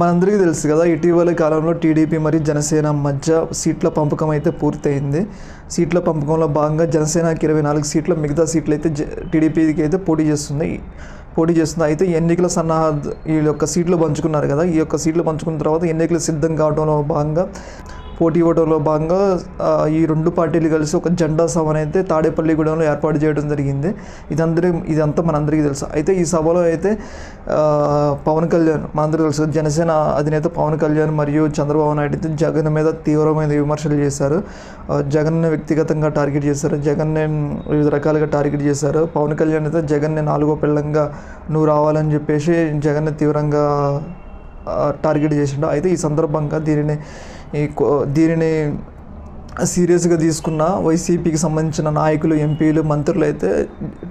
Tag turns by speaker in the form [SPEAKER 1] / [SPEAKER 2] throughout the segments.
[SPEAKER 1] మనందరికీ తెలుసు కదా ఇటీవలి కాలంలో టీడీపీ మరియు జనసేన మధ్య సీట్ల పంపకం అయితే పూర్తయింది. సీట్ల పంపకంలో భాగంగా జనసేనకి ఇరవై నాలుగు సీట్లు మిగతా సీట్లు అయితే టీడీపీకి అయితే పోటీ చేస్తుంది. పోటీ చేస్తుంది. అయితే ఎన్నికల సన్నాహ ఈ యొక్క సీట్లు పంచుకున్నారు కదా ఈ యొక్క సీట్లు పంచుకున్న తర్వాత ఎన్నికలు సిద్ధం కావడంలో భాగంగా పోటీ ఇవ్వడంలో భాగంగా ఈ రెండు పార్టీలు కలిసి ఒక జెండా సభను అయితే తాడేపల్లిగూడెంలో ఏర్పాటు చేయడం జరిగింది. ఇదందరి ఇదంతా మనందరికీ తెలుసు. అయితే ఈ సభలో అయితే పవన్ కళ్యాణ్ మనందరికీ తెలుసు. జనసేన అధినేత పవన్ కళ్యాణ్ మరియు చంద్రబాబు నాయుడు అయితే జగన్ మీద తీవ్రమైన విమర్శలు చేశారు. జగన్ వ్యక్తిగతంగా టార్గెట్ చేశారు. జగన్ని వివిధ రకాలుగా టార్గెట్ చేశారు. పవన్ కళ్యాణ్ అయితే జగన్ని నాలుగో పిల్లంగా నువ్వు రావాలని చెప్పేసి జగన్ తీవ్రంగా టార్గెట్ చేసిండు. అయితే ఈ సందర్భంగా దీనిని దీనిని సీరియస్గా తీసుకున్న వైసీపీకి సంబంధించిన నాయకులు ఎంపీలు మంత్రులు అయితే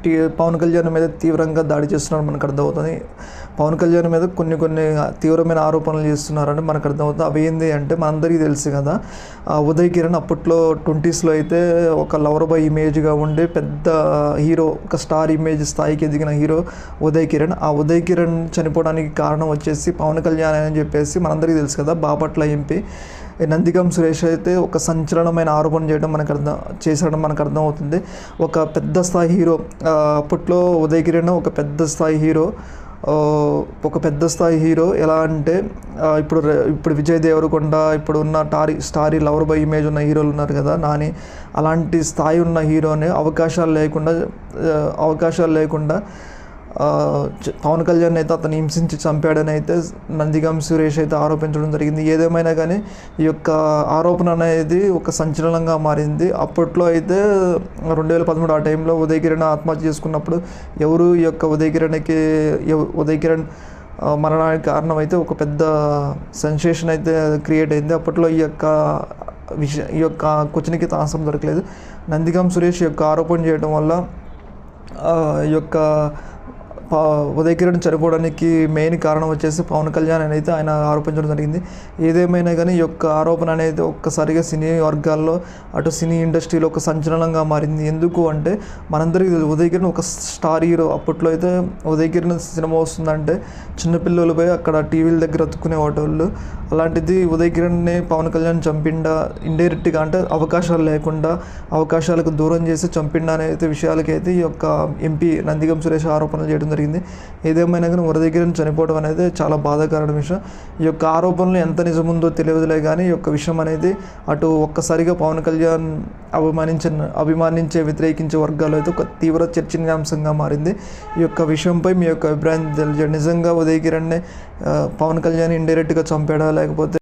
[SPEAKER 1] టీ పవన్ కళ్యాణ్ మీద తీవ్రంగా దాడి చేస్తున్నారు మనకు అర్థమవుతుంది. పవన్ కళ్యాణ్ మీద కొన్ని కొన్ని తీవ్రమైన ఆరోపణలు చేస్తున్నారని మనకు అర్థమవుతుంది. అవి ఏంది అంటే మనందరికీ తెలుసు కదా ఆ ఉదయ్ కిరణ్ అప్పట్లో ట్వంటీస్లో అయితే ఒక లవర్ బాయ్ ఇమేజ్గా ఉండి పెద్ద హీరో ఒక స్టార్ ఇమేజ్ స్థాయికి ఎదిగిన హీరో ఉదయ్ కిరణ్. ఆ ఉదయ్ కిరణ్ చనిపోవడానికి కారణం వచ్చేసి పవన్ కళ్యాణ్ అని చెప్పేసి మనందరికీ తెలుసు కదా బాపట్ల ఎంపీ. నందిగం సురేష్ అయితే ఒక సంచలనమైన ఆరోపణ చేయడం మనకు అర్థం చేసడం మనకు అర్థమవుతుంది. ఒక పెద్ద స్థాయి హీరో అప్పట్లో ఉదయ్ కిరణ్ ఒక పెద్ద స్థాయి హీరో ఒక పెద్ద స్థాయి హీరో. ఎలా అంటే ఇప్పుడు ఇప్పుడు విజయ్ దేవరకొండ ఇప్పుడు ఉన్న టారీ స్టారీ లవర్ బై ఇమేజ్ ఉన్న హీరోలు ఉన్నారు కదా నాని. అలాంటి స్థాయి ఉన్న హీరోని అవకాశాలు లేకుండా అవకాశాలు లేకుండా పవన్ కళ్యాణ్ అయితే అతను హింసించి చంపాడని అయితే నందిగం సురేష్ అయితే ఆరోపించడం జరిగింది. ఏదేమైనా కానీ ఈ యొక్క ఆరోపణ అనేది ఒక సంచలనంగా మారింది. అప్పట్లో అయితే రెండు వేల పదమూడు ఆ టైంలో ఉదయ్ కిరణ్ ఆత్మహత్య చేసుకున్నప్పుడు ఎవరు ఈ యొక్క ఉదయ్ కిరణ్కి ఉదయ్ కిరణ్ మరణానికి కారణం అయితే ఒక పెద్ద సెన్సేషన్ అయితే క్రియేట్ అయింది. అప్పట్లో ఈ యొక్క విష ఈ యొక్క క్వశ్చన్కి ఆన్సర్ దొరకలేదు. నందిగం సురేష్ యొక్క ఆరోపణ చేయడం వల్ల ఈ యొక్క ప- ఉదయ్ కిరణ్ చనిపోవడానికి మెయిన్ కారణం వచ్చేసి పవన్ కళ్యాణ్ అని అయితే ఆయన ఆరోపించడం జరిగింది. ఏదేమైనా కానీ ఈ యొక్క ఆరోపణ అనేది ఒక్కసారిగా సినీ వర్గాల్లో అటు సినీ ఇండస్ట్రీలో ఒక సంచలనంగా మారింది. ఎందుకు అంటే మనందరికీ తెలుసు ఉదయ్ కిరణ్ ఒక స్టార్ హీరో అప్పట్లో అయితే ఉదయ్ కిరణ్ సినిమా వస్తుందంటే చిన్నపిల్లలపై అక్కడ టీవీల దగ్గర అతుక్కునే వాళ్ళు అలాంటిది ఉదయ్ కిరణ్ని పవన్ కళ్యాణ్ చంపిండా ఇండైరెక్ట్గా అంటే అవకాశాలు లేకుండా అవకాశాలకు దూరం చేసి చంపిండా అనే విషయాలకైతే ఈ యొక్క ఎంపీ నందిగం సురేష్ ఆరోపణలు చేయడం జరిగింది. ఏదేమైనా కానీ ఉదయ్ దగ్గర చనిపోవడం అనేది చాలా బాధాకరమైన విషయం. ఈ యొక్క ఆరోపణలు ఎంత నిజముందో తెలియదులే కానీ ఈ యొక్క విషయం అనేది అటు ఒక్కసారిగా పవన్ కళ్యాణ్ అభిమానించిన అభిమానించే వ్యతిరేకించే వర్గాలు అయితే ఒక తీవ్ర చర్చనీయాంశంగా మారింది. ఈ యొక్క విషయంపై మీ యొక్క అభిప్రాయం తెలియజేయండి. నిజంగా ఉదయ్ కిరణ్ని పవన్ కళ్యాణ్ ఇండైరెక్ట్గా చంపాడా లేకపోతే